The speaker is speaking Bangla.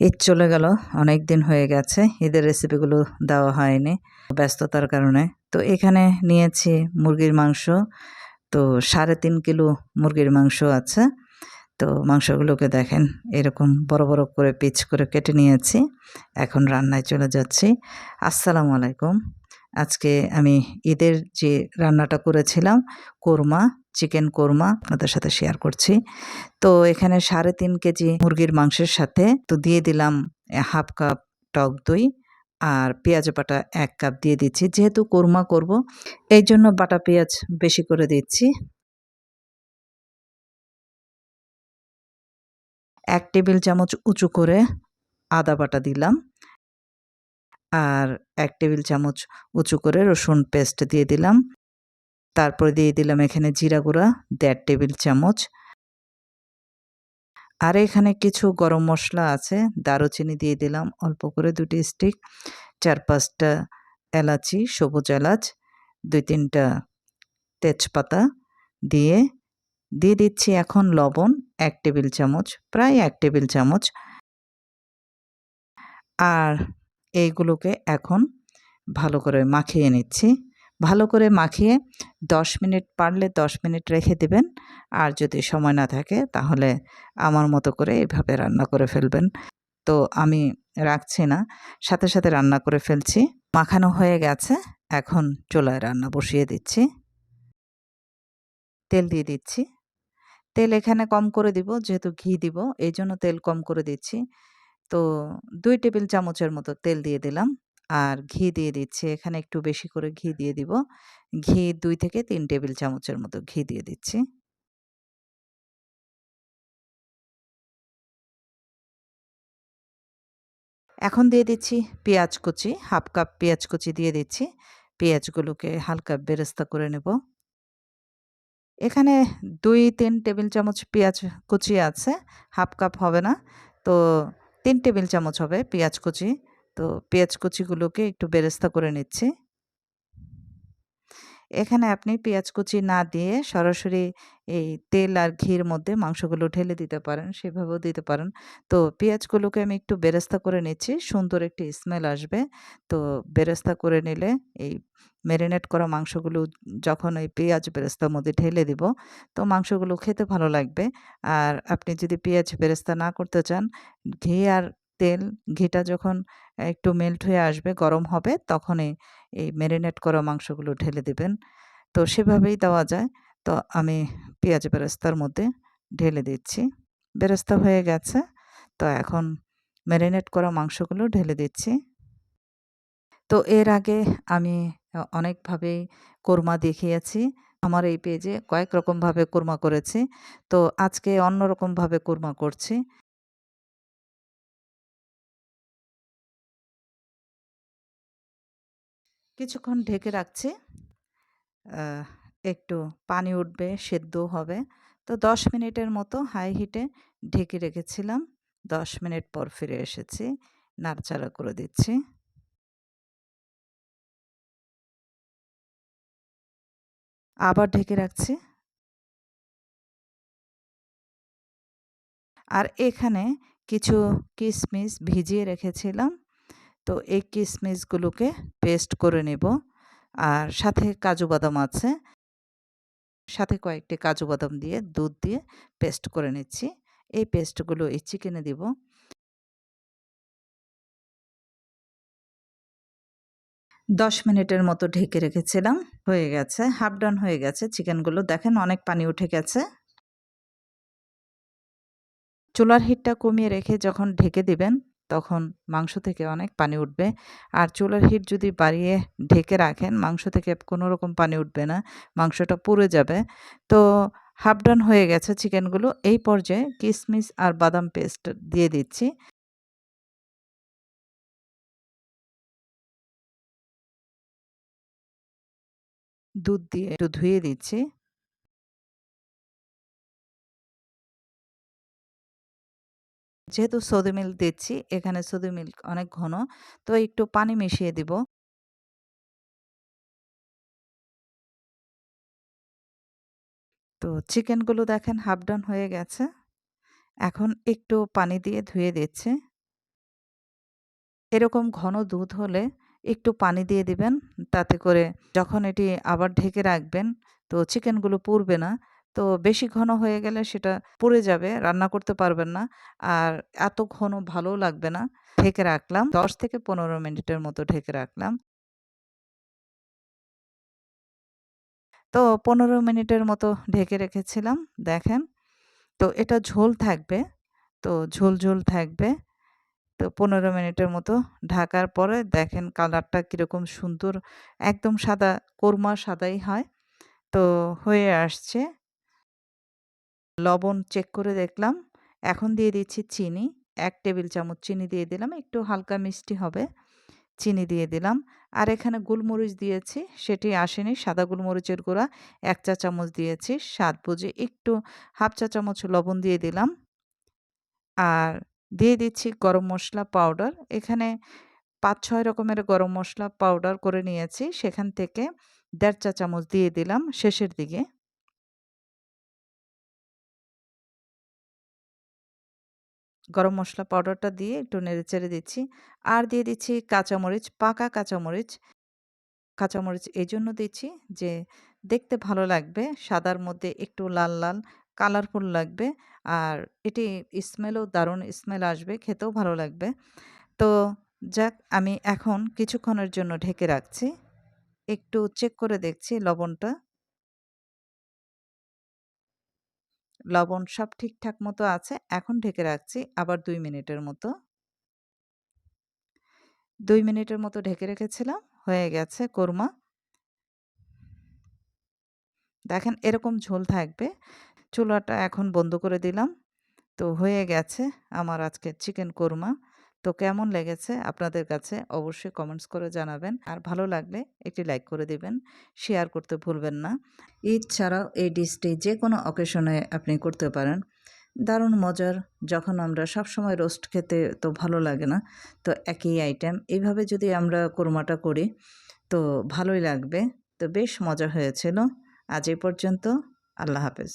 ঈদ চলে গেল, অনেক দিন হয়ে গেছে, ঈদের রেসিপিগুলো দেওয়া হয়নি, ব্যস্ততার কারণে। তো এখানে নিয়েছি মুরগির মাংস, তো সাড়ে তিন কিলো মুরগির মাংস আছে। তো মাংসগুলোকে দেখেন, এরকম বড় বড় করে পিচ করে কেটে নিয়েছি, এখন রান্নায় চলে যাচ্ছি। আসসালামু আলাইকুম। আজকে আমি ঈদের যে রান্নাটা করেছিলাম, কোরমা চিকেন কোরমা আপনাদের সাথে শেয়ার করছি। তো এখানে সাড়ে তিন কেজি মুরগির মাংসের সাথে তো দিয়ে দিলাম হাফ কাপ টক দই আর পেঁয়াজ বাটা এক কাপ দিয়ে দিচ্ছি। যেহেতু কোরমা করব, এই জন্য বাটা পেঁয়াজ বেশি করে দিচ্ছি। এক টেবিল চামচ উঁচু করে আদা বাটা দিলাম আর এক টেবিল চামচ উঁচু করে রসুন পেস্ট দিয়ে দিলাম। তারপরে দিয়ে দিলাম এখানে জিরা গুঁড়া, দেড় টেবিল চামচ। আর এখানে কিছু গরম মশলা আছে, দারুচিনি দিয়ে দিলাম অল্প করে দুটি স্টিক চার পাঁচটা এলাচি, সবুজ এলাচ, দুই তিনটা তেজপাতা দিয়ে দিয়ে দিচ্ছি এখন লবণ এক টেবিল চামচ, প্রায় এক টেবিল চামচ। আর এইগুলোকে এখন ভালো করে মাখিয়ে নিচ্ছি। ভালো করে মাখিয়ে 10 মিনিট পারলে 10 মিনিট রেখে দিবেন। আর যদি সময় না থাকে তাহলে আমার মতো করে এভাবে রান্না করে ফেলবেন। তো আমি রাখছি না, সাথে সাথে রান্না করে ফেলছি। মাখানো হয়ে গেছে, এখন চুলায় রান্না বসিয়ে দিচ্ছি। তেল দিয়ে দিচ্ছি। তেল এখানে কম করে দিব, যেহেতু ঘি দিব এই জন্য তেল কম করে দিচ্ছি। তো দুই টেবিল চামচের মতো তেল দিয়ে দিলাম। আর ঘি দিয়ে দিচ্ছি। এখানে একটু বেশি করে ঘি দিয়ে দিব। ঘি দুই থেকে তিন টেবিল চামচের মতো ঘি দিয়ে দিচ্ছি। এখন দিয়ে দিচ্ছি পেঁয়াজ কুচি, হাফ কাপ পেঁয়াজ কুচি দিয়ে দিচ্ছি। পেঁয়াজগুলোকে হালকা বেরেস্তা করে নেব। এখানে দুই তিন টেবিল চামচ পেঁয়াজ কুচি আছে। হাফ কাপ হবে না। তো তিন টেবিল চামচ হবে পেঁয়াজ কুচি। তো পেঁয়াজ কুচিগুলোকে একটু বেরেস্তা করে নিচ্ছি। এখানে আপনি পেঁয়াজ কুচি না দিয়ে সরাসরি এই তেল আর ঘির মধ্যে মাংসগুলো ঢেলে দিতে পারেন, সেভাবেও দিতে পারেন। তো পেঁয়াজগুলোকে আমি একটু বেরেস্তা করে নিচ্ছি, সুন্দর একটি স্মেল আসবে। তো বেরেস্তা করে নিলে এই ম্যারিনেট করা মাংসগুলো যখন এই পেঁয়াজ বেরেস্তার মধ্যে ঢেলে দিব, তো মাংসগুলো খেতে ভালো লাগবে। আর আপনি যদি পেঁয়াজ বেরেস্তা না করতে চান, ঘি আর তেল ঘিটা যখন একটু মেল্ট হয়ে আসবে, গরম হবে, তখনই এই ম্যারিনেট করা মাংসগুলো ঢেলে দেবেন। তো সেভাবেই দেওয়া যায়। তো আমি পেঁয়াজ বেরেস্তার মধ্যে ঢেলে দিচ্ছি। বেরেস্তা হয়ে গেছে। তো এখন ম্যারিনেট করা মাংসগুলো ঢেলে দিচ্ছি। তো এর আগে আমি অনেকভাবেই কোরমা দেখিয়েছি। আমার এই পেজে কয়েক রকমভাবে কোরমা করেছি। তো আজকে অন্য রকমভাবে কোরমা করছি। কিছুক্ষণ ঢেকে রাখছি। একটু পানি উঠবে সেদ্ধ হবে। তো দশ মিনিটের মতো হাই হিটে ঢেকে রেখেছিলাম। দশ মিনিট পর ফিরে এসেছি। নাড়চাড়া করে দিচ্ছি। আবার ঢেকে রাখছি। আর এখানে কিছু কিশমিশ ভিজিয়ে রেখেছিলাম। তো এই কিশমিশগুলোকে পেস্ট করে নেব। আর সাথে কাজু বাদাম আছে। সাথে কয়েকটি কাজু বাদাম দিয়ে, দুধ দিয়ে পেস্ট করে নিচ্ছি। এই পেস্টগুলো এই চিকেনে দিব। দশ মিনিটের মতো ঢেকে রেখেছিলাম। হয়ে গেছে, হাফ ডান হয়ে গেছে চিকেনগুলো। দেখেন অনেক পানি উঠে গেছে। চুলার হিটটা কমিয়ে রেখে যখন ঢেকে দিবেন তখন মাংস থেকে অনেক পানি উঠবে। আর চুলার হিট যদি বাড়িয়ে ঢেকে রাখেন, মাংস থেকে কোনো রকম পানি উঠবে না, মাংসটা পুড়ে যাবে। তো হাফ ডান হয়ে গেছে চিকেনগুলো। এই পর্যায়ে কিশমিশ আর বাদাম পেস্ট দিয়ে দিচ্ছি। দুধ দিয়ে একটু ধুয়ে দিচ্ছি। যেহেতু সৌদি মিল্ক দিচ্ছি, এখানে সৌদি মিল্ক অনেক ঘন, তো একটু পানি মিশিয়ে দিব। তো চিকেনগুলো দেখেন হাফ ডান হয়ে গেছে। এখন একটু পানি দিয়ে ধুয়ে দিচ্ছে। এরকম ঘন দুধ হলে একটু পানি দিয়ে দিবেন, তাতে করে যখন এটি আবার ঢেকে রাখবেন, তো চিকেনগুলো পুড়বে না। তো বেশি ঘন হয়ে গেলে সেটা পুড়ে যাবে, রান্না করতে পারবেন না। আর এত ঘন ভালোও লাগবে না। ঢেকে রাখলাম, দশ থেকে পনেরো মিনিটের মতো ঢেকে রাখলাম। তো পনেরো মিনিটের মতো ঢেকে রেখেছিলাম, দেখেন। তো এটা ঝোল থাকবে, তো ঝোল ঝোল থাকবে। তো পনেরো মিনিটের মতো ঢাকার পরে দেখেন কালারটা কীরকম সুন্দর, একদম সাদা, কোরমা সাদাই হয়। তো হয়ে আসছে। লবণ চেক করে দেখলাম। এখন দিয়ে দিচ্ছি চিনি। এক টেবিল চামচ চিনি দিয়ে দিলাম। একটু হালকা মিষ্টি হবে। চিনি দিয়ে দিলাম। আর এখানে গোলমরিচ দিয়েছি। সেটি আসেনি। সাদা গোলমরিচের গুঁড়া এক চা চামচ দিয়েছি। স্বাদ বুঝে একটু হাফ চা চামচ লবণ দিয়ে দিলাম। আর দিয়ে দিচ্ছি গরম মশলা পাউডার এখানে পাঁচ ছয় রকমের গরম মশলা পাউডার করে নিয়েছি। সেখান থেকে দেড় চা চামচ দিয়ে দিলাম শেষের দিকে। গরম মশলা পাউডারটা দিয়ে একটু নেড়েচেড়ে দিচ্ছি। আর দিয়ে দিচ্ছি কাঁচামরিচ, পাকা কাঁচামরিচ। কাঁচামরিচ এই জন্য দিচ্ছি যে, দেখতে ভালো লাগবে, সাদার মধ্যে একটু লাল লাল কালারফুল লাগবে। আর এটি স্মেলও দারুণ স্মেল আসবে, খেতেও ভালো লাগবে। তো যাক, আমি এখন কিছুক্ষণের জন্য ঢেকে রাখছি। একটু চেক করে দেখছি লবণটা। লবণ সব ঠিকঠাক মতো আছে, এখন ঢেকে রাখছি আবার দুই মিনিটের মতো। দুই মিনিটের মতো ঢেকে রেখেছিলাম, হয়ে গেছে কোরমা। দেখেন এরকম ঝোল থাকবে। চুলাটা এখন বন্ধ করে দিলাম। তো হয়ে গেছে আমার আজকে চিকেন কোরমা। তো কেমন লেগেছে আপনাদের কাছে? অবশ্যই কমেন্টস করে জানাবেন। আর ভালো লাগলে একটি লাইক করে দিবেন শেয়ার করতে ভুলবেন না। ঈদ ছাড়াও এই ডিশটি যে কোনো অকেশনে আপনি করতে পারেন। দারুণ মজার, যখন আমরা সব সময় রোস্ট খেতে তো ভালো লাগে না, তো একই আইটেম এইভাবে যদি আমরা কোরমাটা করি, তো ভালোই লাগবে। তো বেশ মজা হয়েছিল। আজ এই পর্যন্ত আল্লাহ হাফেজ।